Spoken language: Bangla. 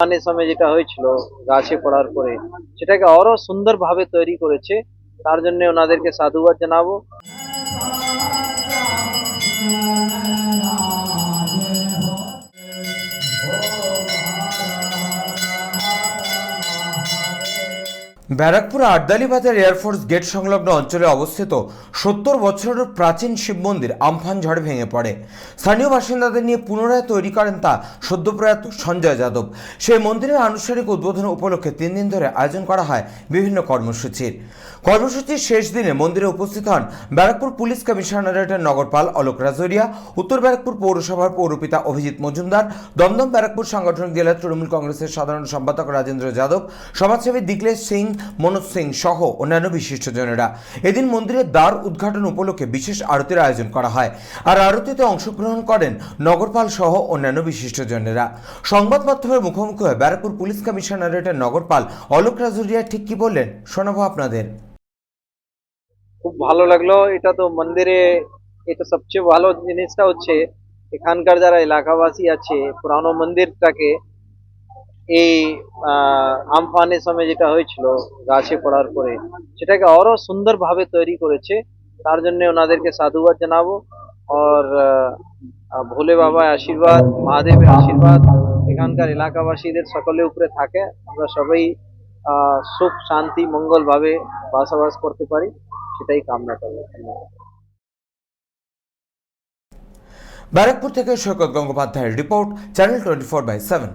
আমফানের সময় যেটা হয়েছিল, গাছে পড়ার পরে, সেটাকে আরও সুন্দরভাবে তৈরি করেছে। তার জন্য ওনাদেরকে সাধুবাদ জানাব। ব্যারাকপুর আড্ডালি বাজার এয়ারফোর্স গেট সংলগ্ন অঞ্চলে অবস্থিত সত্তর বছরের প্রাচীন শিব মন্দির আমফান ঝড়ে ভেঙে পড়ে। স্থানীয় বাসিন্দাদের নিয়ে পুনরায় তৈরি করেন তা সদ্যপ্রয়াত সঞ্জয় যাদব। সেই মন্দিরের আনুষ্ঠানিক উদ্বোধন উপলক্ষে তিন দিন ধরে আয়োজন করা হয় বিভিন্ন কর্মসূচির। কর্মসূচির শেষ দিনে মন্দিরে উপস্থিত হন ব্যারাকপুর পুলিশ কমিশনারেটের নগরপাল অলোক রাজরিয়া, উত্তর ব্যারাকপুর পৌরসভার পৌরপিতা অভিজিৎ মজুমদার, দমদম ব্যারাকপুর সাংগঠনিক জেলা তৃণমূল কংগ্রেসের সাধারণ সম্পাদক রাজেন্দ্র যাদব, সমাজসেবী দিগ্লেশ সিং মনোজ সিং সহ অন্যান্য বিশিষ্টজনেরা এদিন মন্দিরের দ্বার উদ্ঘাটন উপলক্ষে বিশেষ আরতির আয়োজন করা হয়। আর আরতিতে অংশগ্রহণ করেন নগরপাল সহ অন্যান্য বিশিষ্টজনেরা সংবাদ মাধ্যমের মুখোমুখি হয়ে ব্যারাকপুর পুলিশ কমিশনারেটের নগরপাল অলোক রাজুরিয়া ঠিক কি বললেন? শোনাবো আপনাদের। খুব ভালো লাগল। এটা তো মন্দিরে, এটা সবচেয়ে ভালো জিনিসটা হচ্ছে, এখানকার যারা এলাকাবাসী আছে, পুরানো মন্দিরটাকে এই আমফানের সময় যেটা হয়েছিল গাছে পড়ার পরে, সেটাকে আরও সুন্দরভাবে তৈরি করেছে। তার জন্য ওনাদেরকে সাধুবাদ জানাব। আর ভোলে বাবার আশীর্বাদ, মহাদেবের আশীর্বাদ, এখানকার এলাকাবাসীদের সকলের উপরে থাকে। আমরা সবাই সুখ, শান্তি মঙ্গল ভাবে বাসবাস করতে পারি, সেটাই কামনা করব। ব্যারাকপুর থেকে সৈকত গঙ্গোপাধ্যায়ের report, channel twenty four by seven.